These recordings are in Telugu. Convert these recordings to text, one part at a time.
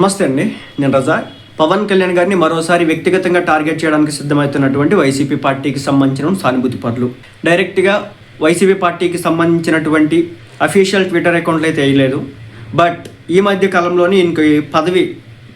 నమస్తే అండి నేను రజా. పవన్ కళ్యాణ్ గారిని మరోసారి వ్యక్తిగతంగా టార్గెట్ చేయడానికి సిద్ధమవుతున్నటువంటి వైసీపీ పార్టీకి సంబంధించిన సానుభూతి పనులు డైరెక్ట్గా వైసీపీ పార్టీకి సంబంధించినటువంటి అఫీషియల్ ట్విట్టర్ అకౌంట్లు అయితే వేయలేదు. బట్ ఈ మధ్య కాలంలోనే ఇంక పదవి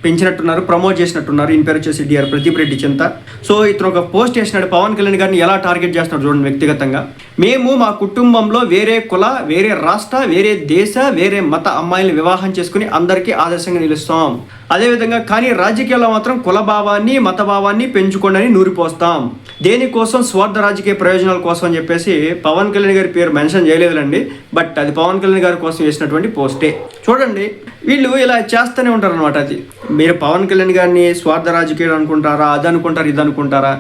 పెంచినట్టున్నారు ప్రమోట్ చేసినట్టున్నారు ఈయన పేరు వచ్చేసి డిఆర్ ప్రదీప్ రెడ్డి చింత. సో ఇతను ఒక పోస్ట్ చేసినాడు పవన్ కళ్యాణ్ గారిని ఎలా టార్గెట్ చేస్తున్నాడు చూడండి వ్యక్తిగతంగా. మేము మా కుటుంబంలో వేరే కుల వేరే రాష్ట్ర వేరే దేశ వేరే మత అమ్మాయిలను వివాహం చేసుకుని అందరికీ ఆదర్శంగా నిలుస్తాం. అదేవిధంగా కానీ రాజకీయాల్లో మాత్రం కుల భావాన్ని మత భావాన్ని పెంచుకోండి అని నూరిపోస్తాం. దేనికోసం స్వార్థ రాజకీయ ప్రయోజనాల కోసం అని చెప్పేసి పవన్ కళ్యాణ్ గారి పేరు మెన్షన్ చేయలేదులండి బట్ అది పవన్ కళ్యాణ్ గారి కోసం చేసినటువంటి పోస్టే. చూడండి వీళ్ళు ఇలా చేస్తూనే ఉంటారు అనమాట అది. మీరు పవన్ కళ్యాణ్ గారిని స్వార్థ రాజకీయాలు అనుకుంటారా అది అనుకుంటారా ఇది అనుకుంటారా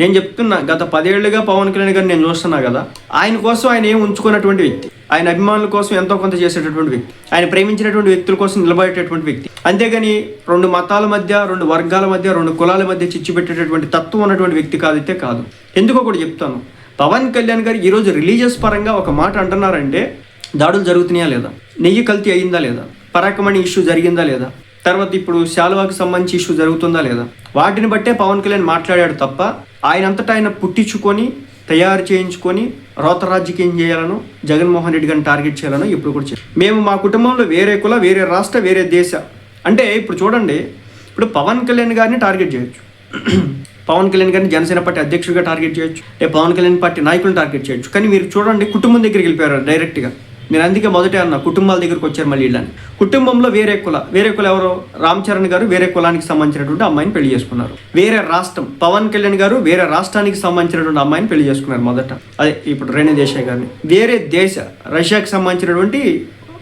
నేను చెప్తున్నా గత పదేళ్ళుగా పవన్ కళ్యాణ్ గారిని నేను చూస్తున్నా కదా ఆయన కోసం ఆయన ఏం ఉంచుకున్నటువంటి వ్యక్తి? ఆయన అభిమానుల కోసం ఎంతో కొంత చేసేటటువంటి వ్యక్తి. ఆయన ప్రేమించినటువంటి వ్యక్తుల కోసం నిలబడేటటువంటి వ్యక్తి. అంతేగాని రెండు మతాల మధ్య రెండు వర్గాల మధ్య రెండు కులాల మధ్య చిచ్చు పెట్టేటటువంటి తత్వం ఉన్నటువంటి వ్యక్తి కాదైతే కాదు. ఎందుకో కూడా చెప్తాను. పవన్ కళ్యాణ్ గారు ఈరోజు రిలీజియస్ పరంగా ఒక మాట అంటున్నారంటే దాడులు జరుగుతున్నాయా లేదా? నెయ్యి కల్తీ అయిందా లేదా? పరాకమణి ఇష్యూ జరిగిందా లేదా? తర్వాత ఇప్పుడు శాలువాకి సంబంధించి ఇష్యూ జరుగుతుందా లేదా? వాటిని బట్టే పవన్ కళ్యాణ్ మాట్లాడాడు తప్ప ఆయన అంతటా ఆయన పుట్టించుకొని తయారు చేయించుకొని రోత రాజకీయం చేయాలను జగన్మోహన్ రెడ్డి గారిని టార్గెట్ చేయాలను ఇప్పుడు కూడా చెప్పారు. మేము మా కుటుంబంలో వేరే కుల వేరే రాష్ట్ర వేరే దేశ. అంటే ఇప్పుడు చూడండి ఇప్పుడు పవన్ కళ్యాణ్ గారిని టార్గెట్ చేయొచ్చు. పవన్ కళ్యాణ్ గారిని జనసేన పార్టీ అధ్యక్షుడిగా టార్గెట్ చేయొచ్చు. లేదా పవన్ కళ్యాణ్ పార్టీ నాయకులను టార్గెట్ చేయొచ్చు. కానీ మీరు చూడండి కుటుంబం దగ్గరికి వెళ్ళిపోయారు డైరెక్ట్గా. నేను అందుకే మొదటే అన్న కుటుంబాల దగ్గరికి వచ్చారు మళ్ళీ వీళ్ళని. కుటుంబంలో వేరే కుల వేరే కుల ఎవరో? రామ్ చరణ్ గారు వేరే కులానికి సంబంధించినటువంటి అమ్మాయిని పెళ్ళి చేసుకున్నారు. వేరే రాష్ట్రం పవన్ కళ్యాణ్ గారు వేరే రాష్ట్రానికి సంబంధించినటువంటి అమ్మాయిని పెళ్ళి చేసుకున్నారు మొదట. అదే ఇప్పుడు రేణు దేశాయ్ గారిని. వేరే దేశ రష్యాకి సంబంధించినటువంటి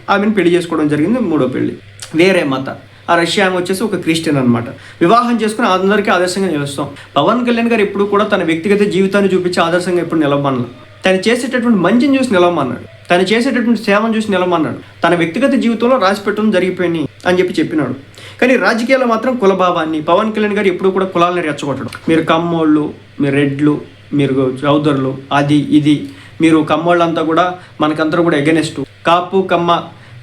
ఆమెను పెళ్ళి చేసుకోవడం జరిగింది మూడో పెళ్ళి. వేరే మత. ఆ రష్యా ఆమె వచ్చేసి ఒక క్రిస్టియన్ అనమాట వివాహం చేసుకుని అందరికీ ఆదర్శంగా నిలుస్తాం. పవన్ కళ్యాణ్ గారు ఎప్పుడు కూడా తన వ్యక్తిగత జీవితాన్ని చూపించి ఆదర్శంగా ఎప్పుడు నిలబడలేదు తను చేసేటటువంటి మంచిని చూసి నిలవమన్నాడు. తను చేసేటటువంటి సేవను చూసి నిలవమన్నాడు. తన వ్యక్తిగత జీవితంలో రాసి పెట్టడం జరిగిపోయినాయి అని చెప్పి చెప్పినాడు. కానీ రాజకీయాల్లో మాత్రం కులభావాన్ని పవన్ కళ్యాణ్ గారు ఎప్పుడు కూడా కులాలను రెచ్చగొట్టడం. మీరు కమ్మోళ్ళు మీరు రెడ్లు మీరు చౌదరులు అది ఇది మీరు కమ్మోళ్ళంతా కూడా మనకందరూ కూడా ఎగనెస్ట్ కాపు కమ్మ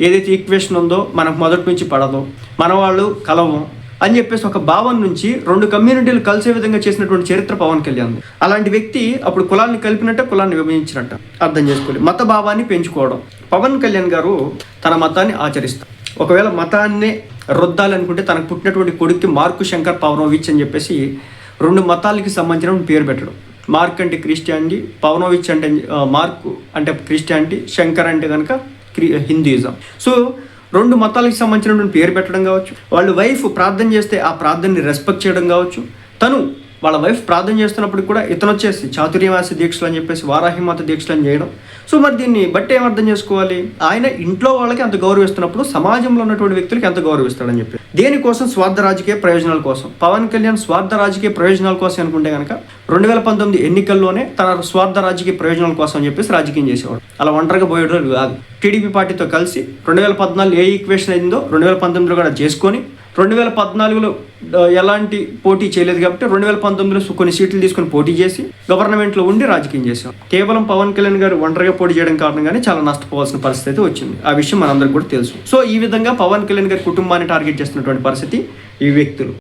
ఏదైతే ఈక్వేషన్ ఉందో మనకు మొదటి నుంచి పడదు. మన వాళ్ళు కలవం. అని చెప్పేసి ఒక భావం నుంచి రెండు కమ్యూనిటీలు కలిసే విధంగా చేసినటువంటి చరిత్ర పవన్ కళ్యాణ్. అలాంటి వ్యక్తి అప్పుడు కులాన్ని కలిపినట్టే కులాన్ని విభజించినట్ట అర్థం చేసుకోవాలి. మత భావాన్ని పెంచుకోవడం. పవన్ కళ్యాణ్ గారు తన మతాన్ని ఆచరిస్తారు. ఒకవేళ మతాన్ని రుద్దాలనుకుంటే తనకు పుట్టినటువంటి కొడుక్కి మార్కు శంకర్ పవనోవిచ్ అని చెప్పేసి రెండు మతాలకి సంబంధించిన పేరు పెట్టడం. మార్క్ అంటే క్రిస్టియానిటీ పవనోవిచ్ అంటే మార్కు అంటే క్రిస్టియానిటీ శంకర్ అంటే కనుక క్రి హిందూయిజం. సో రెండు మతాలకు సంబంధించినటువంటి పేరు పెట్టడం కావచ్చు. వాళ్ళ వైఫ్ ప్రార్థన చేస్తే ఆ ప్రార్థనని రెస్పెక్ట్ చేయడం కావచ్చు. తను వాళ్ళ వైఫ్ ప్రార్థన చేస్తున్నప్పుడు కూడా ఇతను వచ్చేసి చాతుర్యవాసి దీక్షలు అని చెప్పేసి వారాహిమాత దీక్షలు అని చేయడం. సో మరి దీన్ని బట్టి ఏం అర్థం చేసుకోవాలి? ఆయన ఇంట్లో వాళ్ళకి అంత గౌరవిస్తున్నప్పుడు సమాజంలో ఉన్నటువంటి వ్యక్తులకి ఎంత గౌరవిస్తాడని చెప్పి. దేనికోసం? స్వార్థ రాజకీయ ప్రయోజనాల కోసం. పవన్ కళ్యాణ్ స్వార్థ రాజకీయ ప్రయోజనాల కోసం అనుకుంటే కనుక రెండు వేల పంతొమ్మిది ఎన్నికల్లోనే తన స్వార్థ రాజకీయ ప్రయోజనాల కోసం అని చెప్పేసి రాజకీయం చేసేవాడు. అలా ఒంటరిగా పోయేటోడు కాదు. టీడీపీ పార్టీతో కలిసి రెండు వేల పద్నాలుగు ఏ ఈక్వేషన్ అయిందో రెండు వేల పంతొమ్మిదిలో కూడా చేసుకొని రెండు వేల పద్నాలుగులో ఎలాంటి పోటీ చేయలేదు కాబట్టి రెండు వేల పంతొమ్మిదిలో కొన్ని సీట్లు తీసుకొని పోటీ చేసి గవర్నమెంట్లో ఉండి రాజకీయం చేశాం. కేవలం పవన్ కళ్యాణ్ గారు ఒంటరిగా పోటీ చేయడం కారణంగానే చాలా నష్టపోవాల్సిన పరిస్థితి వచ్చింది. ఆ విషయం మనందరికి కూడా తెలుసు. సో ఈ విధంగా పవన్ కళ్యాణ్ గారి కుటుంబాన్ని టార్గెట్ చేస్తున్నటువంటి పరిస్థితి ఈ వ్యక్తులు.